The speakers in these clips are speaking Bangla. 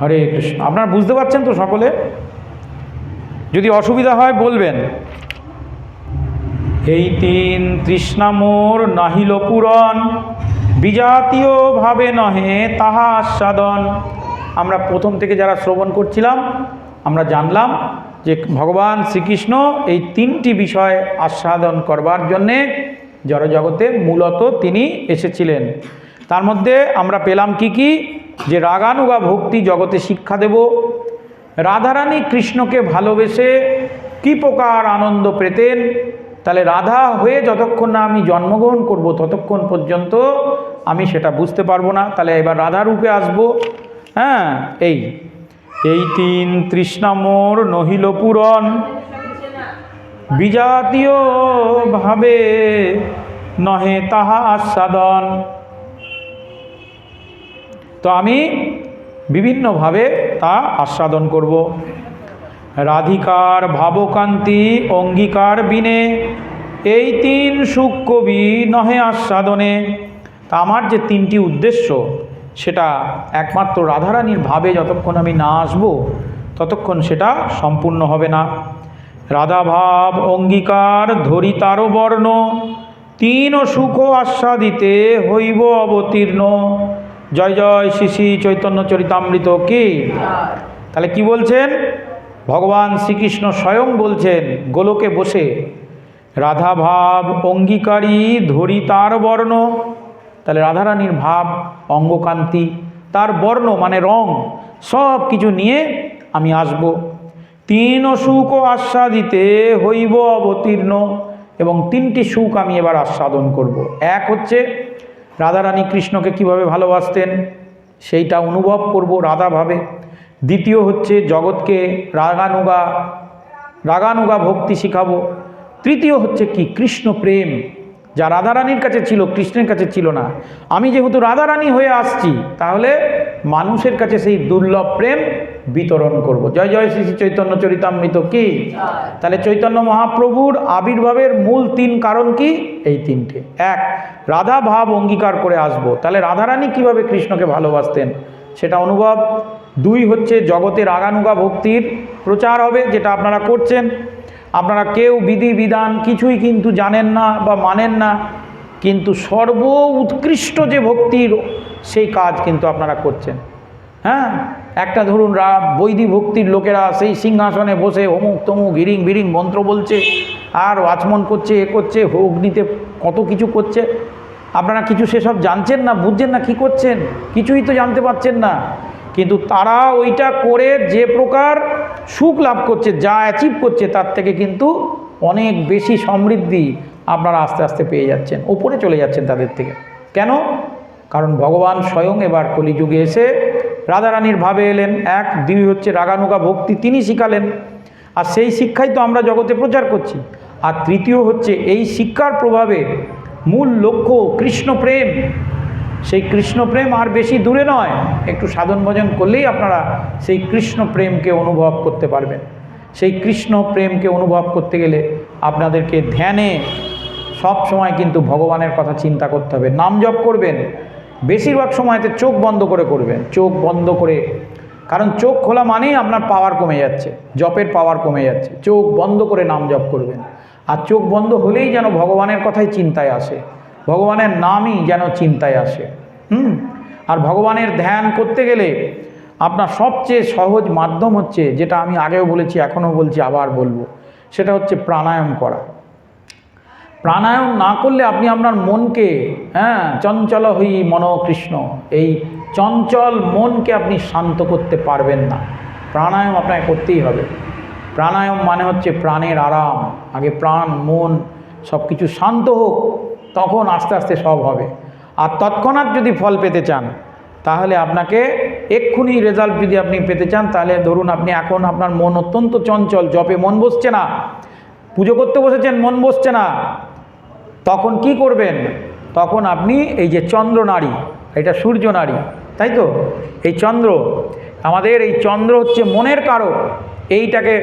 হরে কৃষ্ণ। আপনারা বুঝতে পারছেন তো সকলে? যদি অসুবিধা হয় বলবেন। এই তিন তৃষ্ণামোর নাহিল পূরণ বিজাতীয় ভাবে নহে তাহা আস্বাদন। আমরা প্রথম থেকে যারা শ্রবণ করছিলাম, আমরা জানলাম যে ভগবান শ্রীকৃষ্ণ এই তিনটি বিষয় আস্বাদন করবার জন্যে জড়জগতে মূলত তিনি এসেছিলেন। তার মধ্যে আমরা পেলাম কি কি? যে রাগানুগা ভক্তি জগতে শিক্ষা দেব। রাধারানী কৃষ্ণকে ভালোবেসে কী প্রকার আনন্দ পেতেন? তাহলে রাধা হয়ে যতক্ষণ না আমি জন্মগ্রহণ করব ততক্ষণ পর্যন্ত আমি সেটা বুঝতে পারব না। তাহলে এবার রাধা রূপে আসব। হ্যাঁ এই এই তিন তৃষ্ণামোর নহিল পূরণ। বিজাতীয় ভাবে নহে তাহা আস্বাদন। তো আমি বিভিন্নভাবে তা আস্বাদন করব। রাধিকার ভাবকান্তি, অঙ্গীকার বিনে, এই তিন সুখ কবি নহে আস্বাদনে। তা আমার যে তিনটি উদ্দেশ্য, সেটা একমাত্র রাধারানীর ভাবে যতক্ষণ আমি না আসব, ততক্ষণ সেটা সম্পূর্ণ হবে না। রাধাভাব, অঙ্গীকার ধরি তারও বর্ণ তিন সুখ আস্বাদিতে হইব অবতীর্ণ। জয় জয় শ্রী শ্রী চৈতন্য চরিতামৃত কি? তাহলে কি বলছেন? ভগবান শ্রীকৃষ্ণ স্বয়ং বলছেন, গোলকে বসে রাধা ভাব অঙ্গীকারী ধরি তার বর্ণ। তাহলে রাধারানীর ভাব, অঙ্গকান্তি, তার বর্ণ মানে রং, সব কিছু নিয়ে আমি আসব। তিন সুখ আস্বাদিতে হইব অবতীর্ণ এবং তিনটি সুখ আমি এবার আস্বাদন করব। এক হচ্ছে রাধারানী কৃষ্ণকে কীভাবে ভালোবাসতেন, সেইটা অনুভব করব রাধাভাবে। দ্বিতীয় হচ্ছে জগৎকে রাগানুগা রাগানুগা ভক্তি শিখাবো। তৃতীয় হচ্ছে কি, কৃষ্ণ প্রেম। যা রাধারানীর কাছে ছিল, কৃষ্ণের কাছে ছিল না। আমি যেহেতু রাধারানী হয়ে আসছি, তাহলে মানুষের কাছে সেই দুর্লভ প্রেম বিতরণ করব। জয় জয় শ্রী শ্রী চৈতন্য চরিতামৃত কি? তাহলে চৈতন্য মহাপ্রভুর আবির্ভাবের মূল তিন কারণ কি? এই তিনটে। এক, রাধা ভাব অঙ্গীকার করে আসব। তাহলে রাধারানী কীভাবে কৃষ্ণকে ভালোবাসতেন? সেটা অনুভব। দুই হচ্ছে জগতে রাগানুগা ভক্তির প্রচার হবে, যেটা আপনারা করছেন। আপনারা কেউ বিধি বিধান কিছুই কিন্তু জানেন না বা মানেন না, কিন্তু সর্ব উৎকৃষ্ট যে ভক্তির সেই কাজ কিন্তু আপনারা করছেন। হ্যাঁ? একটা ধরুন রা, বৈদি ভক্তির লোকেরা সেই সিংহাসনে বসে অমুক তমুক হিরিং বিরিং মন্ত্র বলছে, আর আচমন করছে, এ করছে, অগ্নিতে কত কিছু করছে। আপনারা কিছু সেসব জানছেন না, বুঝছেন না কি করছেন? কিছুই তো জানতে পারছেন না। কিন্তু তারা ওইটা করে যে প্রকার সুখ লাভ করছে, যা অ্যাচিভ করছে, তার থেকে কিন্তু অনেক বেশি সমৃদ্ধি আপনারা আস্তে আস্তে পেয়ে যাচ্ছেন, ওপরে চলে যাচ্ছেন তাদের থেকে। কেন? কারণ ভগবান স্বয়ং এবার কলিযুগে এসে রাধারানীর ভাবে এলেন, এক, দুই হচ্ছে রাগানুগা ভক্তি তিনি শিখালেন, আর সেই শিক্ষাই তো আমরা জগতে প্রচার করছি। আর তৃতীয় হচ্ছে এই শিক্ষার প্রভাবে মূল লক্ষ্য কৃষ্ণ প্রেম। সেই কৃষ্ণ প্রেম আর বেশি দূরে নয়। একটু সাধন ভজন করলেই আপনারা সেই কৃষ্ণ প্রেমকে অনুভব করতে পারবেন। সেই কৃষ্ণ প্রেমকে অনুভব করতে গেলে আপনাদেরকে ধ্যানে সব সময় কিন্তু ভগবানের কথা চিন্তা করতে হবে। নাম জপ করবেন, বেশিরভাগ সময়তে চোখ বন্ধ করে করবেন, চোখ বন্ধ করে। কারণ চোখ খোলা মানেই আপনার পাওয়ার কমে যাচ্ছে, জপের পাওয়ার কমে যাচ্ছে। চোখ বন্ধ করে নাম জপ করবেন। আর চোখ বন্ধ হলেই যেন ভগবানের কথাই চিন্তায় আসে। ভগবানের নামই যেন চিন্তায় আসে, হুম? আর ভগবানের ধ্যান করতে গেলে আপনার সবচেয়ে সহজ মাধ্যম হচ্ছে, যেটা আমি আগেও বলেছি, এখনও বলছি, আবার বলব, সেটা হচ্ছে প্রাণায়াম করা। প্রাণায়াম না করলে আপনি আপনার মনকে হ্যাঁ চঞ্চল হই মন কৃষ্ণ এই চঞ্চল মনকে আপনি শান্ত করতে পারবেন না। প্রাণায়াম আপনাকে করতেই হবে। প্রাণায়াম মানে হচ্ছে প্রাণের আরাম, আগে প্রাণ, মন সব কিছু শান্ত হোক তখন আস্তে আস্তে সব হবে। আর তৎক্ষণাৎ যদি ফল পেতে চান, তাহলে আপনাকে এক্ষুনি রেজাল্ট যদি আপনি পেতে চান, তাহলে ধরুন আপনি এখন আপনার মন অত্যন্ত চঞ্চল, জপে মন বসছে না, পুজো করতে বসেছেন, মন বসছে না, তখন কি করবেন? তখন আপনি এই যে চন্দ্র নারী, এটা সূর্য নারী, তাই তো? এই চন্দ্র, আমাদের এই চন্দ্র হচ্ছে মনের কারক, এইটাকে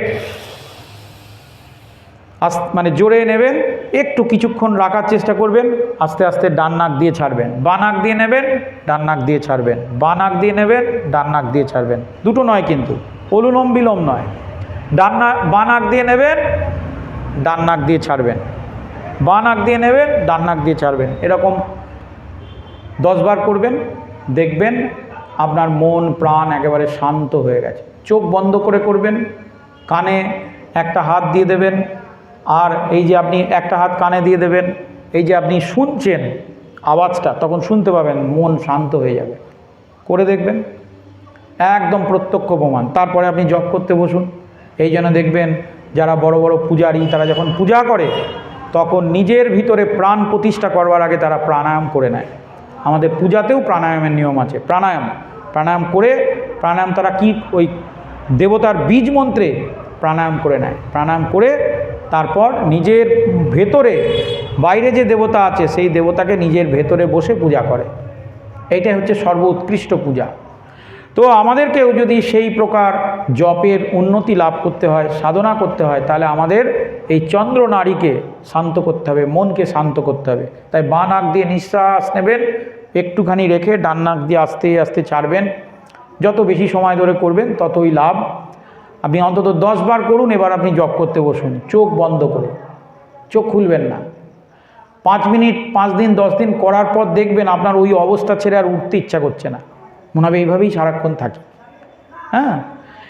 আস মানে জোরে নেবেন, একটু কিছুক্ষণ রাখার চেষ্টা করবেন, আস্তে আস্তে ডান নাক দিয়ে ছাড়বেন। বা নাক দিয়ে নেবেন, ডান নাক দিয়ে ছাড়বেন। বা নাক দিয়ে নেবেন, ডান নাক দিয়ে ছাড়বেন। দুটো নয় কিন্তু, অনুলোম বিলোম নয়। ডান নাক বা নাক দিয়ে নেবেন, ডান নাক দিয়ে ছাড়বেন। বা নাক দিয়ে নেবেন, ডান নাক দিয়ে ছাড়বেন। এরকম দশবার করবেন, দেখবেন আপনার মন, প্রাণ একেবারে শান্ত হয়ে গেছে। চোখ বন্ধ করে করবেন, কানে একটা হাত দিয়ে দেবেন আর এই যে আপনি একটা হাত কানে দিয়ে দেবেন, এই যে আপনি শুনছেন আওয়াজটা, তখন শুনতে পাবেন, মন শান্ত হয়ে যাবে। করে দেখবেন, একদম প্রত্যক্ষ প্রমাণ। তারপরে আপনি জপ করতে বসুন। এই জন্য দেখবেন, যারা বড় বড় পূজারী, তারা যখন পূজা করে, তখন নিজের ভিতরে প্রাণ প্রতিষ্ঠা করবার আগে তারা প্রাণায়াম করে নেয়। আমাদের পূজাতেও প্রাণায়ামের নিয়ম আছে। প্রাণায়াম প্রাণায়াম করে, প্রাণায়াম তারা কি, ওই দেবতার বীজ মন্ত্রে প্রাণায়াম করে নেয়। প্রাণায়াম করে তারপর নিজের ভেতরে বাইরে যে দেবতা আছে সেই দেবতাকে নিজের ভেতরে বসে পূজা করে। এইটাই হচ্ছে সর্ব উৎকৃষ্ট পূজা। তো আমাদেরকেও যদি সেই প্রকার জপের উন্নতি লাভ করতে হয়, সাধনা করতে হয়, তাহলে আমাদের এই চন্দ্র নারীকে শান্ত করতে হবে, মনকে শান্ত করতে হবে। তাই বাঁ নাক দিয়ে নিঃশ্বাস নেবেন, একটুখানি রেখে ডান নাক দিয়ে আস্তে আস্তে ছাড়বেন। যত বেশি সময় ধরে করবেন, ততই লাভ। আপনি অন্তত দশ বার করুন, এবার আপনি জপ করতে বসুন। চোখ বন্ধ করে চোখ খুলবেন না। পাঁচ মিনিট, পাঁচ দিন, দশ দিন করার পর দেখবেন আপনার ওই অবস্থা ছেড়ে আর উঠতে ইচ্ছা করছে না। মনে হবে এইভাবেই সারাক্ষণ থাকি। হ্যাঁ?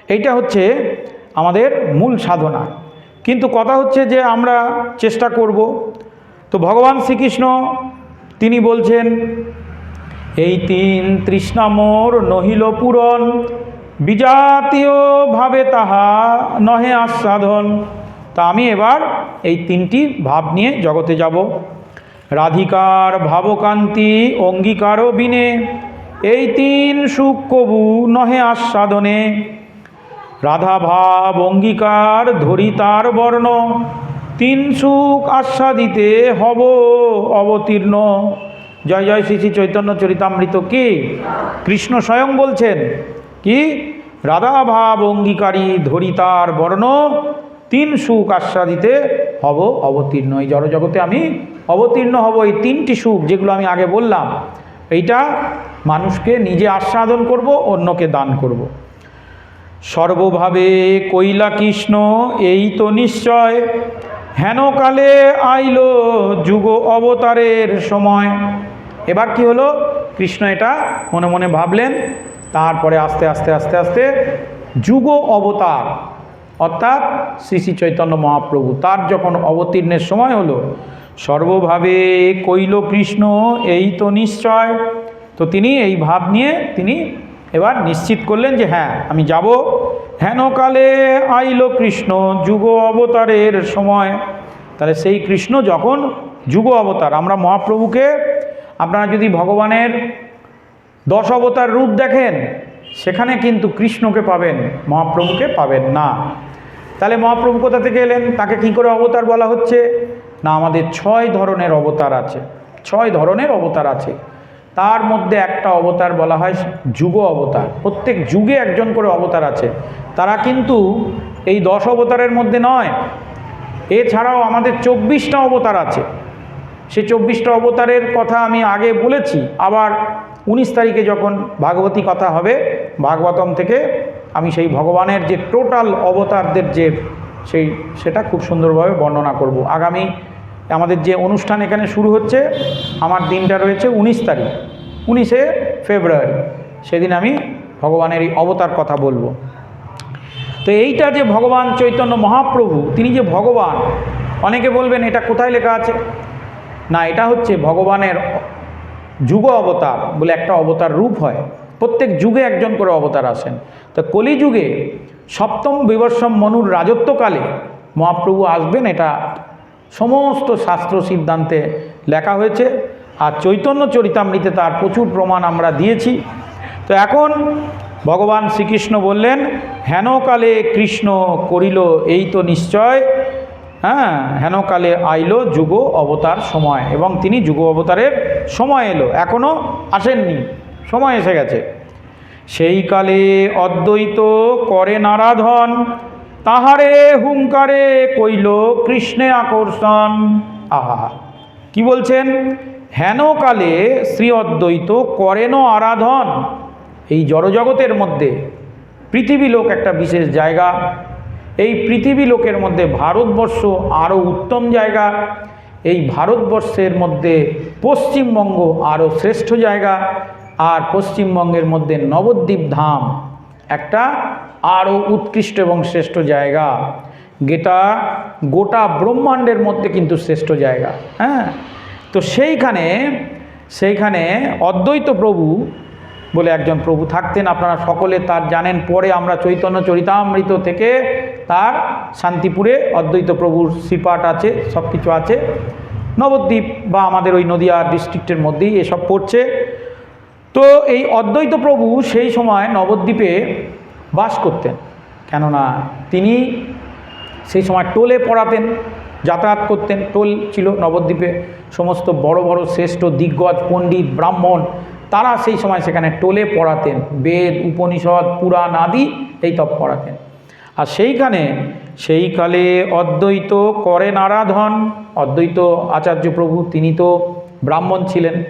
এইটা হচ্ছে আমাদের মূল সাধনা। কিন্তু কথা হচ্ছে যে আমরা চেষ্টা করব। তো ভগবান শ্রীকৃষ্ণ, তিনি বলছেন, এই তিন তৃষ্ণা মোর নহিল পূরণ বিজাতীয় ভাবে তাহা নহে আস্বাদন তা আমি এবার এই তিনটি ভাব নিয়ে জগতে যাব। রাধিকার ভাবকান্তি অঙ্গীকার বিনে, এই তিন সুখ কবু নহে আস্বাদনে রাধা ভাব অঙ্গীকার ধরি তার বর্ণ, তিন সুখ আস্বাদিতে হব অবতীর্ণ। জয় জয় শ্রী শ্রী চৈতন্য চরিতামৃত কি? কৃষ্ণ স্বয়ং বলছেন কি? রাধা ভাব অঙ্গীকারী ধরিতার বর্ণ, তিন সুখ আস্বাদিতে হব অবতীর্ণ। এই জড়জগতে আমি অবতীর্ণ হব, এই তিনটি সুখ যেগুলো আমি আগে বললাম, এইটা মানুষকে নিজে আস্বাদন করব, অন্যকে দান করব। সর্বভাবে কৈলা কৃষ্ণ এই তো নিশ্চয়। হেনকালে আইল যুগ অবতারের সময়। এবার কি হলো? কৃষ্ণ এটা মনে মনে ভাবলেন তারপরে আস্তে আস্তে আস্তে আস্তে যুগ অবতার, অর্থাৎ শ্রী শ্রী চৈতন্য মহাপ্রভু, তার যখন অবতীর্ণের সময় হলো, সর্বভাবে কৈল কৃষ্ণ, এই তো নিশ্চয়। তো তিনি এই ভাব নিয়ে তিনি এবার নিশ্চিত করলেন যে হ্যাঁ আমি যাব। হেনকালে আইল কৃষ্ণ, যুগ অবতারের সময়। তাহলে সেই কৃষ্ণ যখন যুগ অবতার, আমরা মহাপ্রভুকে, আপনারা যদি ভগবানের দশ অবতার রূপ দেখেন, সেখানে কিন্তু কৃষ্ণকে পাবেন, মহাপ্রভুকে পাবেন না। তাহলে মহাপ্রভু কোথা থেকে এলেন? তাকে কি করে অবতার বলা হচ্ছে? না, আমাদের ছয় ধরনের অবতার আছে। ছয় ধরনের অবতার আছে। তার মধ্যে একটা অবতার বলা হয় যুগ অবতার। প্রত্যেক যুগে একজন করে অবতার আছে। তারা কিন্তু এই দশ অবতারের মধ্যে নয়। এছাড়াও আমাদের চব্বিশটা অবতার আছে। সে চব্বিশটা অবতারের কথা আমি আগে বলেছি। আবার উনিশ তারিখে যখন ভাগবতী কথা হবে, ভাগবতম থেকে আমি সেই ভগবানের যে টোটাল অবতারদের যে সেই, সেটা খুব সুন্দরভাবে বর্ণনা করব। আগামী আমাদের যে অনুষ্ঠান এখানে শুরু হচ্ছে, আমার দিনটা রয়েছে উনিশ তারিখ, উনিশে ফেব্রুয়ারি। সেদিন আমি ভগবানের এই অবতার কথা বলব। তো এইটা যে ভগবান চৈতন্য মহাপ্রভু, তিনি যে ভগবান, অনেকে বলবেন এটা কোথায় লেখা আছে? না, এটা হচ্ছে ভগবানের যুগ অবতার বলে একটা অবতার রূপ হয়। প্রত্যেক যুগে একজন করে অবতার আসেন। তো কলিযুগে সপ্তম বিবর্ষম মনুর রাজত্বকালে মহাপ্রভু আসবেন, এটা সমস্ত শাস্ত্র সিদ্ধান্তে লেখা হয়েছে। আর চৈতন্য চরিতামৃতে তার প্রচুর প্রমাণ আমরা দিয়েছি। তো এখন ভগবান শ্রীকৃষ্ণ বললেন হেনকালে কৃষ্ণ করিল এই তো নিশ্চয় হ্যাঁ হেনকালে আইল যুগ অবতার সময় এবং তিনি যুগ অবতারের সময় এলো এখনও আসেননি, সময় এসে গেছে। সেই কালে অদ্বৈত করে নারাধন, তাহারে হুঙ্কারে কইল, কৃষ্ণে আকর্ষণ। আহা, কি বলছেন? হেনকালে শ্রী অদ্বৈত করেন আরাধন। এই জড়জগতের মধ্যে পৃথিবী লোক একটা বিশেষ জায়গা এই পৃথিবী লোকের মধ্যে ভারতবর্ষ আরও উত্তম জায়গা, এই ভারতবর্ষের মধ্যে পশ্চিমবঙ্গ আরও শ্রেষ্ঠ জায়গা, আর পশ্চিমবঙ্গের মধ্যে নবদ্বীপ ধাম একটা আরও উৎকৃষ্ট এবং শ্রেষ্ঠ জায়গা। যেটা গোটা ব্রহ্মাণ্ডের মধ্যে কিন্তু শ্রেষ্ঠ জায়গা হ্যাঁ? তো সেইখানে সেইখানে অদ্বৈত প্রভু বলে একজন প্রভু থাকতেন। আপনারা সকলে তার জানেন, পরে আমরা চৈতন্য চরিতামৃত থেকে তার শান্তিপুরে অদ্বৈত প্রভুর শ্রীপাঠ আছে সব কিছু আছে। নবদ্বীপ বা আমাদের ওই নদিয়া ডিস্ট্রিক্টের মধ্যেই এসব পড়ছে। তো এই অদ্বৈত প্রভু সেই সময় নবদ্বীপে বাস করতেন। কেননা তিনি সেই সময় টোলে পড়াতেন, যাতায়াত করতেন। টোল ছিল নবদ্বীপে সমস্ত বড় বড় শ্রেষ্ঠ দিগ্গজ পণ্ডিত ব্রাহ্মণ তারা সেই সময় সেখানে টোলে পড়াতেন, বেদ, উপনিষদ, পুরাণ আদি এই তপ পড়াতেন। আর সেইখানে সেইকালে অদ্বৈত করেন আরাধন, অদ্বৈত আচার্য প্রভু তিনি তো ব্রাহ্মণ ছিলেন।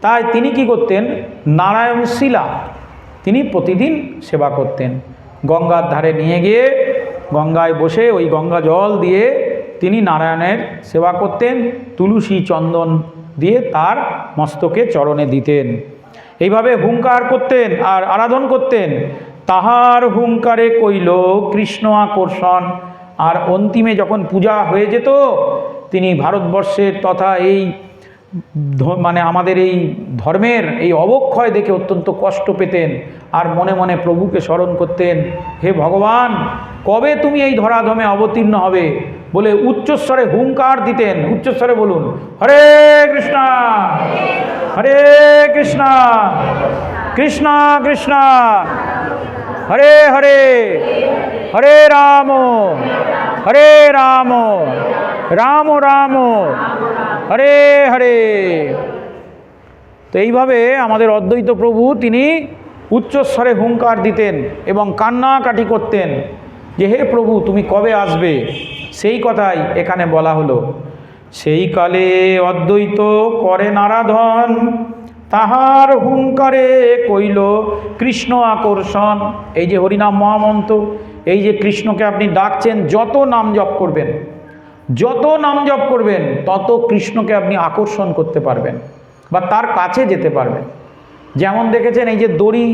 তাই তিনি কি করতেন? নারায়ণ শিলা তিনি প্রতিদিন সেবা করতেন। গঙ্গার ধারে নিয়ে গিয়ে গঙ্গায় বসে ওই গঙ্গা জল দিয়ে তিনি নারায়ণের সেবা করতেন। তুলসী চন্দন দিয়ে তার মস্তকে চরণে দিতেন। এইভাবে হুঙ্কার করতেন আর আরাধন করতেন। তাহার হুঙ্কারে কইল, কৃষ্ণ আকর্ষণ। আর অন্তিমে যখন পূজা হয়ে যেত, তিনি ভারতবর্ষের তথা এই মানে আমাদের এই ধর্মের এই অবক্ষয় দেখে অত্যন্ত কষ্ট পেতেন আর মনে মনে প্রভুকে স্মরণ করতেন, হে ভগবান, কবে তুমি এই ধরাধমে অবতীর্ণ হবে? বলে উচ্চস্বরে হুঙ্কার দিতেন। উচ্চস্বরে বলুন, হরে কৃষ্ণ হরে কৃষ্ণ কৃষ্ণ কৃষ্ণ, হরে হরে হরে রাম হরে রাম রাম রাম, হরে হরে। তো এইভাবে আমাদের অদ্বৈত প্রভু তিনি উচ্চস্বরে হুঙ্কার দিতেন এবং কান্নাকাটি করতেন যে, হে প্রভু, তুমি কবে আসবে? সেই কথাই এখানে বলা হলো। সেই কালে অদ্বৈত করে নারাধন, তাহার হুঙ্কারে কইল, কৃষ্ণ আকর্ষণ। এই যে হরিনাম মহামন্ত্র, এই যে কৃষ্ণকে আপনি ডাকছেন, যত নাম জপ করবেন, যত নাম জপ করবেন, তত কৃষ্ণকে আপনি আকর্ষণ করতে পারবেন বা তার কাছে যেতে পারবেন। যেমন দেখেছেন, এই যে দড়ি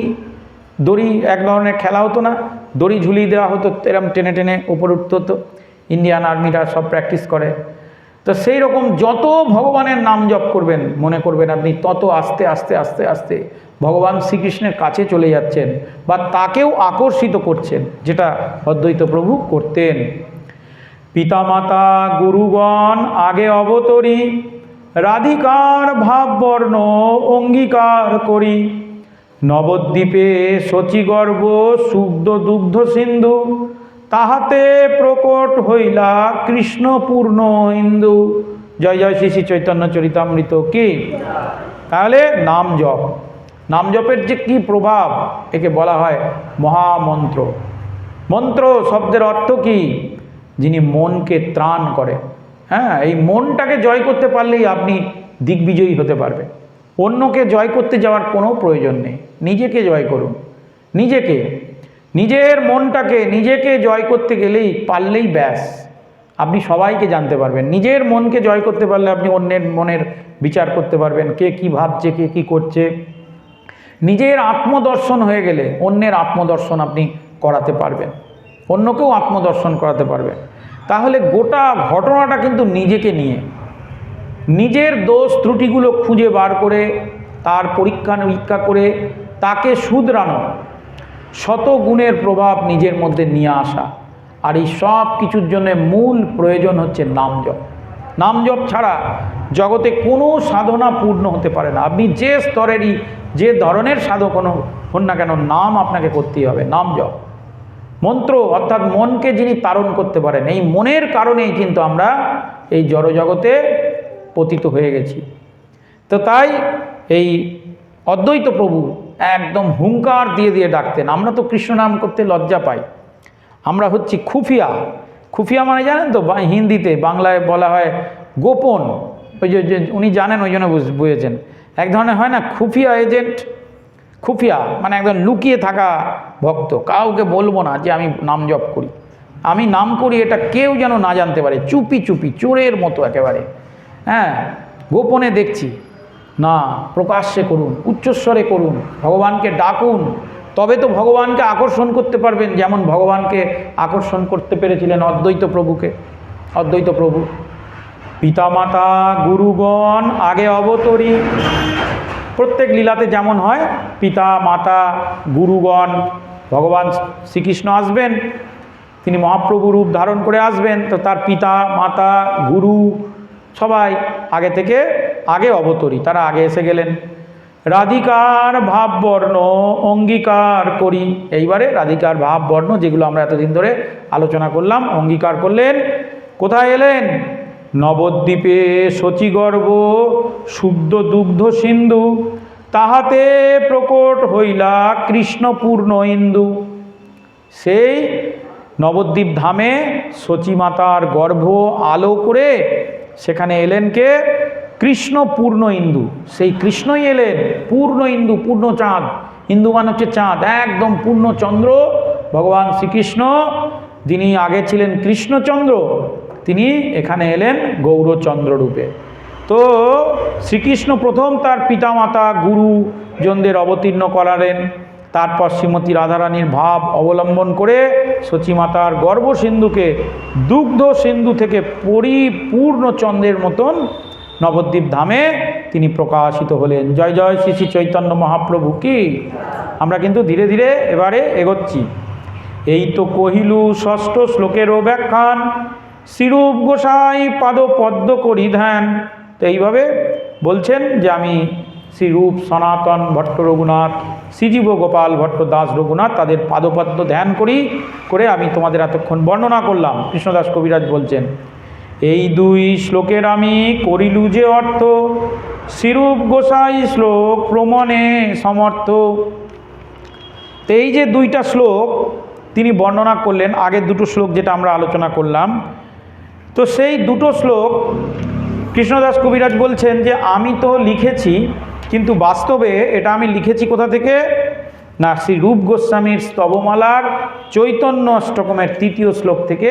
দড়ি এক ধরনের খেলা হতো না, দড়ি ঝুলিয়ে দেওয়া হতো, এরম টেনে টেনে উপরে উঠতে হতো। ইন্ডিয়ান আর্মিরা সব প্র্যাকটিস করে। তো সেই রকম যত ভগবানের নাম জপ করবেন, মনে করবেন আপনি তত আস্তে আস্তে আস্তে আস্তে ভগবান শ্রীকৃষ্ণের কাছে চলে যাচ্ছেন বা তাকেও আকর্ষিত করছেন, যেটা অদ্বৈত প্রভু করতেন। পিতামাতা, গুরুগণ, আগে অবতরী, রাধিকার ভাববর্ণ, অঙ্গীকার করি। নবদ্বীপে শচীগর্ভ, শুদ্ধ দুগ্ধ সিন্ধু তাহাতে প্রকট হইলা কৃষ্ণপূর্ণ হিন্দু। জয় জয় শ্রী শ্রী চৈতন্য চরিতামৃত কি? তাহলে নাম জপ। নাম জপের যে কি প্রভাব, একে বলা হয় মহামন্ত্র। মন্ত্র শব্দের অর্থ কি? যিনি মনকে ত্রাণ করে। হ্যাঁ এই মনটাকে জয় করতে পারলেই আপনি দিগ্বিজয়ী হতে পারবে অন্যকে জয় করতে যাওয়ার কোনো প্রয়োজন নেই। নিজেকে জয় করুন। নিজেকে নিজের মনটাকে, নিজেকে জয় করতে গেলেই পারলেই ব্যাস। আপনি সবাইকে জানতে পারবেন। নিজের মনকে জয় করতে পারলে আপনি অন্যের মনের বিচার করতে পারবেন, কে কি ভাবছে, কে কি করছে। নিজের আত্মদর্শন হয়ে গেলে অন্যের আত্মদর্শন আপনি করাতে পারবেন। অন্যকেও আত্মদর্শন করাতে পারবেন। তাহলে গোটা ঘটনাটা কিন্তু নিজেকে নিয়ে। নিজের দোষ ত্রুটিগুলো খুঁজে বার করে, তার পরীক্ষা নিরীক্ষা করে তাকে শুধরানো। শত গুণের প্রভাব নিজের মধ্যে নিয়ে আসা। আর এই সব কিছুর জন্য মূল প্রয়োজন হচ্ছে নাম জপ নাম জপ ছাড়া জগতে কোনো সাধনা পূর্ণ হতে পারে না। আপনি যে স্তরেরই, যে ধরনের সাধক হন না কেন, নাম আপনাকে করতেই হবে নাম জপ মন্ত্র অর্থাৎ মনকে যিনি তারণ করতে পারেন, এই মনের কারণেই কিন্তু আমরা এই জড়জগতে পতিত হয়ে গেছি। তো তাই এই অদ্বৈত প্রভু একদম হুঙ্কার দিয়ে দিয়ে ডাকতেন। আমরা তো কৃষ্ণ নাম করতে লজ্জা পাই। আমরা হচ্ছি খুফিয়া। খুফিয়া মানে জানেন তো হিন্দিতে বাংলায় বলা হয় গোপন। ওই যে উনি জানেন, ওই জন্য বুঝ- বুঝেছেন। এক ধরনের হয় না, খুফিয়া এজেন্ট। খুফিয়া মানে একদম লুকিয়ে থাকা ভক্ত। কাউকে বলব না যে আমি নাম জপ করি। আমি নাম করি এটা কেউ যেন না জানতে পারে। চুপি চুপি, চোরের মতো একেবারে। হ্যাঁ গোপনে দেখছি। না, প্রকাশ্যে করুন, উচ্চস্বরে করুন, ভগবানকে ডাকুন। তবে তো ভগবানকে আকর্ষণ করতে পারবেন, যেমন ভগবানকে আকর্ষণ করতে পেরেছিলেন অদ্বৈত প্রভুকে। অদ্বৈত প্রভু। পিতামাতা, গুরুগণ, আগে অবতরী। প্রত্যেক লীলাতে যেমন হয় পিতা মাতা গুরুগণ, ভগবান শ্রীকৃষ্ণ আসবেন, তিনি মহাপ্রভু রূপ ধারণ করে আসবেন, তো তার পিতা মাতা গুরু সবাই আগে থেকে আগে অবতরী, তারা আগে এসে গেলেন। রাধিকার ভাব বর্ণ অঙ্গীকার করি। এইবারে রাধিকার ভাব বর্ণ যেগুলো আমরা এতদিন ধরে আলোচনা করলাম, অঙ্গীকার করলেন। কোথায় এলেন? নবদ্বীপে শচীগর্ভ শুদ্ধ দুগ্ধ সিন্ধু, তাহাতে প্রকট হইলা কৃষ্ণপূর্ণ ইন্দু। সেই নবদ্বীপ ধামে সচিমাতার গর্ভ আলো করে সেখানে এলেন কে? কৃষ্ণ পূর্ণ ইন্দু। সেই কৃষ্ণই এলেন, পূর্ণ ইন্দু, পূর্ণ চাঁদ। হিন্দু মানে হচ্ছে চাঁদ, একদম পূর্ণ চন্দ্র। ভগবান শ্রীকৃষ্ণ, যিনি আগে ছিলেন কৃষ্ণচন্দ্র, তিনি এখানে এলেন গৌরচন্দ্র রূপে। তো শ্রীকৃষ্ণ প্রথম তার পিতামাতা, গুরুজনদের অবতীর্ণ করালেন। তারপর শ্রীমতী রাধারানীর ভাব অবলম্বন করে সচিমাতার গর্ভ সিন্ধুকে, দুগ্ধ সিন্ধু থেকে পরিপূর্ণ চন্দ্রের মতন নবদ্বীপ ধামে তিনি প্রকাশিত হলেন। জয় জয় শ্রী শ্রী চৈতন্য মহাপ্রভু কি? আমরা কিন্তু ধীরে ধীরে এবারে এগোচ্ছি। এই তো কহিলু ষষ্ঠ শ্লোকেরও ব্যাখ্যান, শ্রীরূপ গোসাই পাদ পদ্ম করি ধ্যান। তো এইভাবে বলছেন যে আমি শ্রীরূপ সনাতন ভট্ট রঘুনাথ শ্রীজীব গোপাল ভট্ট দাস রঘুনাথ তাদের পাদপদ্ম ধ্যান করি, করে আমি তোমাদের এতক্ষণ বর্ণনা করলাম। কৃষ্ণদাস কবিরাজ বলছেন, এই দুই শ্লোকের আমি করিলু যে অর্থ শ্রীরূপ গোসাই শ্লোক প্রমণে সমর্থ। তো এই যে দুইটা শ্লোক তিনি বর্ণনা করলেন, আগের দুটো শ্লোক যেটা আমরা আলোচনা করলাম, তো সেই দুটো শ্লোক কৃষ্ণদাস কবিরাজ বলছেন যে, আমি তো লিখেছি কিন্তু বাস্তবে এটা আমি লিখেছি কোথা থেকে? না শ্রী রূপ গোস্বামীর স্তবমালার চৈতন্য অষ্টকমের তৃতীয় শ্লোক থেকে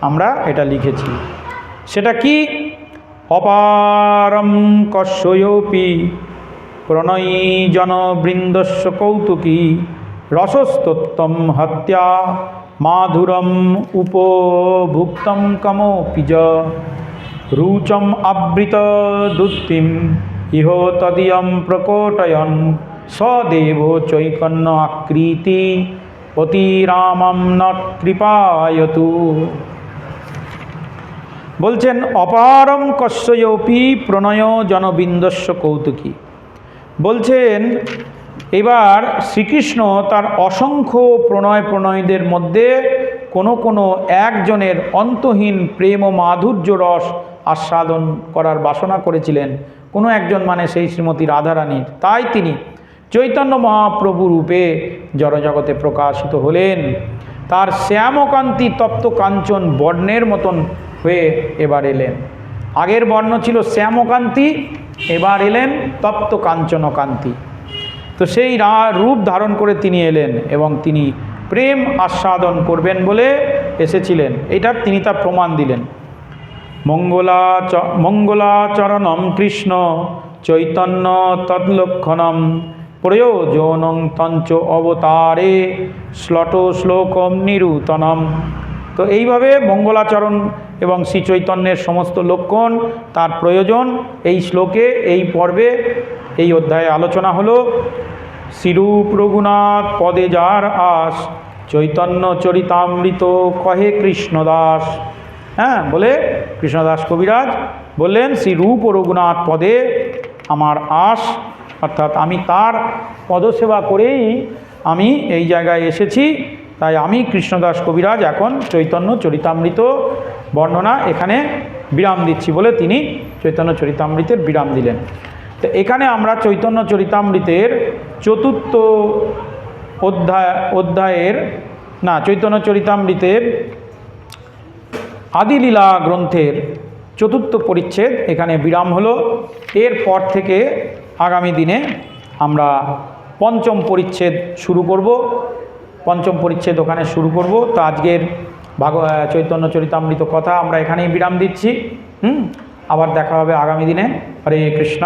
আমরা এটা লিখেছি। সেটা কি? অপারম কশ্যপি প্রণয়ী জনবৃন্দস্য কৌতুকী রসস্তোত্তম হত্যা মাধুরম উপভুক্তম কমোপি য রুচম আবৃত দুত্তিম ইহ তদীয়ম প্রকোটয়ন সদেব চৈকন্য আকৃতি অতিরামম নট কৃপায়তু। বলছেন, অপারম কশ্যপি প্রণয় জনবিন্দস্য কৌতুকী। বলছেন, এবার শ্রীকৃষ্ণ তার অসংখ্য প্রণয় প্রণয়দের মধ্যে কোনো কোনো একজনের অন্তহীন প্রেম মাধুর্য রস আস্বাদন করার বাসনা করেছিলেন। কোনো একজন মানে সেই শ্রীমতী রাধারানীর। তাই তিনি চৈতন্য মহাপ্রভু রূপে জড়জগতে প্রকাশিত হলেন। তার শ্যামকান্তি তপ্ত কাঞ্চন বর্ণের মতন হয়ে এবার এলেন। আগের বর্ণ ছিল শ্যামকান্তি, এবার এলেন তপ্ত কাঞ্চন কান্তি তো সেই রূপ ধারণ করে তিনি এলেন এবং তিনি প্রেম আস্বাদন করবেন বলে এসেছিলেন। এটার তিনি তার প্রমাণ দিলেন। মঙ্গলা মঙ্গলাচরণম কৃষ্ণ চৈতন্য তৎলক্ষণম প্রয়োজনং তঞ্চ অবতারে শ্লট শ্লোকম নিরূতনম। তো এইভাবে মঙ্গলাচরণ এবং শ্রী চৈতন্যের সমস্ত লক্ষণ, তার প্রয়োজন, এই শ্লোকে, এই পর্বে, এই অধ্যায়ে আলোচনা হলো, শ্রীরূপ রঘুনাথ পদে যার আস, চৈতন্য চরিতামৃত কহে কৃষ্ণদাস। হ্যাঁ বলে কৃষ্ণদাস কবিরাজ বললেন, শ্রী রূপ ও রঘুনাথ পদে আমার আশ, অর্থাৎ আমি তার পদসেবা করেই আমি এই জায়গায় এসেছি। তাই আমি কৃষ্ণদাস কবিরাজ এখন চৈতন্য চরিতামৃত বর্ণনা এখানে বিরাম দিচ্ছি বলে তিনি চৈতন্য চরিতামৃতের বিরাম দিলেন। তো এখানে আমরা চৈতন্য চরিতামৃতের চতুর্থ অধ্যায়, অধ্যায়ের না, চৈতন্য চরিতামৃতের আদিলীলা গ্রন্থের চতুর্থ পরিচ্ছেদ এখানে বিরাম হলো। এরপর থেকে আগামী দিনে আমরা পঞ্চম পরিচ্ছেদ শুরু করব। পঞ্চম পরিচ্ছেদ ওখানে শুরু করব। তো আজকের ভাগ চৈতন্য চরিতামৃত কথা আমরা এখানেই বিরাম দিচ্ছি। হুম? আবার দেখা হবে আগামী দিনে। হরে কৃষ্ণ।